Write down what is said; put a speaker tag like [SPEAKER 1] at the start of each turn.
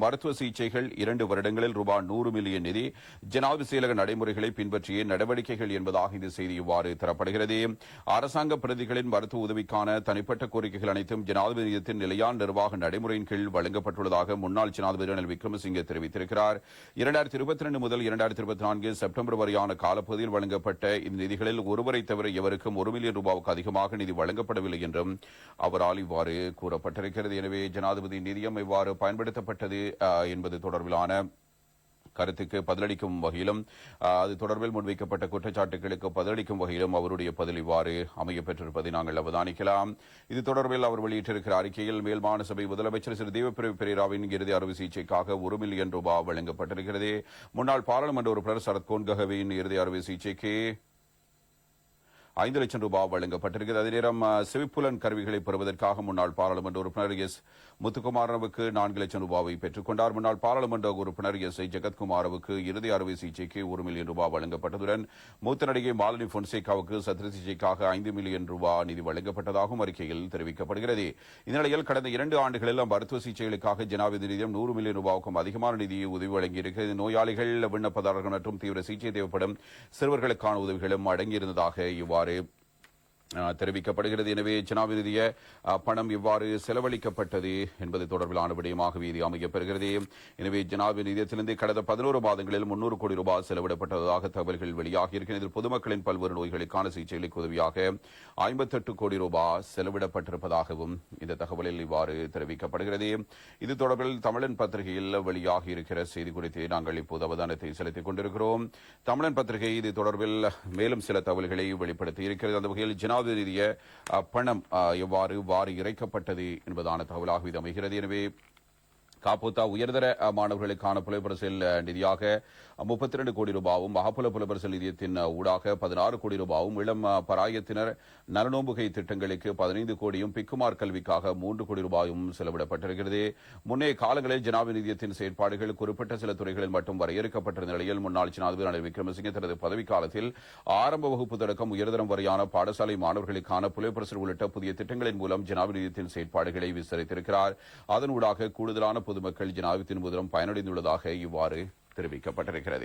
[SPEAKER 1] மருத்துவ சிகிச்சைகள் இரண்டு வருடங்களில் ரூபாய் நூறு மில்லியன் நிதி ஜனாதிபதி செயலக நடைமுறைகளை பின்பற்றிய நடவடிக்கைகள் என்பதாக இந்த செய்தி இவ்வாறு தரப்படுகிறது. அரசாங்க பிரதிகளின் மருத்துவ உதவிக்கான தனிப்பட்ட கோரிக்கைகள் அனைத்தும் ஜனாதிபதி நிலையான நிர்வாக நடைமுறையின் கீழ் வழங்கப்பட்டுள்ளதாக முன்னாள் ஜனாதிபதி ரணில் விக்ரமசிங்கே தெரிவித்திருக்கிறார். இரண்டாயிரத்தி இருபத்தி ரெண்டு முதல் இரண்டாயிரத்தி இருபத்தி நான்கு செப்டம்பர் வரையான காலப்பகுதியில் வழங்கப்பட்ட இந்த நிதிகளில் ஒருவரை தவிர எவருக்கும் ஒரு மில்லியன் ரூபாவுக்கு அதிகமாக நிதி வழங்கப்படவில்லை என்றும் அவரால் இவ்வாறு கூறப்பட்டிருக்கிறது. எனவே ஜனாதிபதி நிதியம் இவ்வாறு பயன்படுத்தப்பட்டது என்பது தொடர்பிலான கருத்துக்கு பதிலளிக்கும் வகையிலும் அது தொடர்பில் முன்வைக்கப்பட்ட குற்றச்சாட்டுகளுக்கு பதிலளிக்கும் வகையிலும் அவருடைய பதில் இவ்வாறு அமையப்பெற்றிருப்பதை நாங்கள் அவதானிக்கலாம். இது தொடர்பில் அவர் வெளியிட்டிருக்கிற அறிக்கையில் மேல் சபை முதலமைச்சர் திரு தேவப்பிரவி பெரேராவின் இறுதி அறுவை சிகிச்சைக்காக ஒரு மில்லியன் ரூபாய் வழங்கப்பட்டிருக்கிறது. முன்னாள் பாராளுமன்ற உறுப்பினர் சரத் கோன்ககவின் இறுதி அறுவை சிகிச்சைக்கு ஐந்து லட்சம் ரூபாய் வழங்கப்பட்டிருக்கிறது. அதே நேரம் செவிப்புலன் கருவிகளை பெறுவதற்காக முன்னாள் பாராளுமன்ற உறுப்பினர் எஸ். முத்துக்குமாரனுக்கு நான்கு லட்சம் ரூபாவை பெற்றுக் கொண்டார். முன்னாள் பாராளுமன்ற உறுப்பினர் எஸ். ஐ. ஜெகத்குமாரவுக்கு இறுதி அறுவை சிகிச்சைக்கு ஒரு மில்லியன் ரூபாய் வழங்கப்பட்டதுடன் மூத்த நடிகை மாலினி பொன்சேகாவுக்கு சத்திர சிகிச்சைக்காக ஐந்து மில்லியன் ரூபாய் நிதி வழங்கப்பட்டதாகவும் அறிக்கையில் தெரிவிக்கப்படுகிறது. இந்நிலையில் கடந்த இரண்டு ஆண்டுகளில் மருத்துவ சிகிச்சைகளுக்காக ஜனாதிபதி நிதியம் நூறு மில்லியன் ரூபாவுக்கும் அதிகமான நிதியை உதவி வழங்கியிருக்கிறது. நோயாளிகள் விண்ணப்பதாரர்கள் மற்றும் தீவிர சிகிச்சை தேவைப்படும் சிறுவர்களுக்கான உதவிகளும் அடங்கியிருந்ததாக இவ்வாறு body தெரிவிக்கப்படுகிறது. எனவே ஜனாதிபதிய பணம் இவ்வாறு செலவழிக்கப்பட்டது என்பது தொடர்பிலான விடயமாக இது அமையப்பெறுகிறது எனவே ஜனாதிபதி கடந்த பதினோரு மாதங்களில் முன்னூறு கோடி ரூபாய் செலவிடப்பட்டதாக தகவல்கள் வெளியாகி இருக்கிறது பொதுமக்களின் பல்வேறு நோய்களுக்கான சிகிச்சைகளுக்கு உதவியாக ஐம்பத்தெட்டு கோடி ரூபாய் செலவிடப்பட்டிருப்பதாகவும் இந்த தகவலில் இவ்வாறு தெரிவிக்கப்படுகிறது. இது தொடர்பில் தமிழன் பத்திரிகையில் வெளியாகி இருக்கிற செய்தி குறித்து நாங்கள் இப்போது அவதானத்தை செலுத்திக் கொண்டிருக்கிறோம். தமிழன் பத்திரிகை இது தொடர்பில் மேலும் சில தகவல்களை வெளிப்படுத்தி இருக்கிறது. அந்த வகையில் ஜனாதிபதி நிதிய பணம் எவ்வாறு வாரி இறைக்கப்பட்டது என்பதான தகவலாக இது அமைகிறது. எனவே காப்போத்தா உயர்தர மாணவர்களுக்கான புலப்பரசல் நிதியாக முப்பத்தி ரெண்டு கோடி ரூபாவும் மகாபுல புலப்பரசல் நிதியத்தின் ஊடாக பதினாறு கோடி ரூபாவும் இளம் பராயத்தினர் நலனோம்புகை திட்டங்களுக்கு பதினைந்து கோடியும் பிக்குமார் கல்விக்காக மூன்று கோடி ரூபாயும் செலவிடப்பட்டிருக்கிறது. முன்னைய காலங்களில் ஜனாபி நிதியத்தின் செயற்பாடுகள் குறிப்பிட்ட சில துறைகளில் மட்டும் வரையறுக்கப்பட்டிருந்த நிலையில் முன்னாள் ஜனாதிபதி ரணில் விக்ரமசிங்கே தனது பதவிக்காலத்தில் ஆரம்ப வகுப்பு தொடக்கம் உயர்தரம் வரையான பாடசாலை மாணவர்களுக்கான புலப்பரசல் உள்ளிட்ட புதிய திட்டங்களின் மூலம் ஜனாபி நிதியத்தின் செயற்பாடுகளை விஸ்தரித்திருக்கிறார். அதனூடாக கூடுதலான பொதுமக்கள் ஜனாதிபதியின் மூலம் பயனடைந்துள்ளதாக இவ்வாறு தெரிவிக்கப்பட்டிருக்கிறது.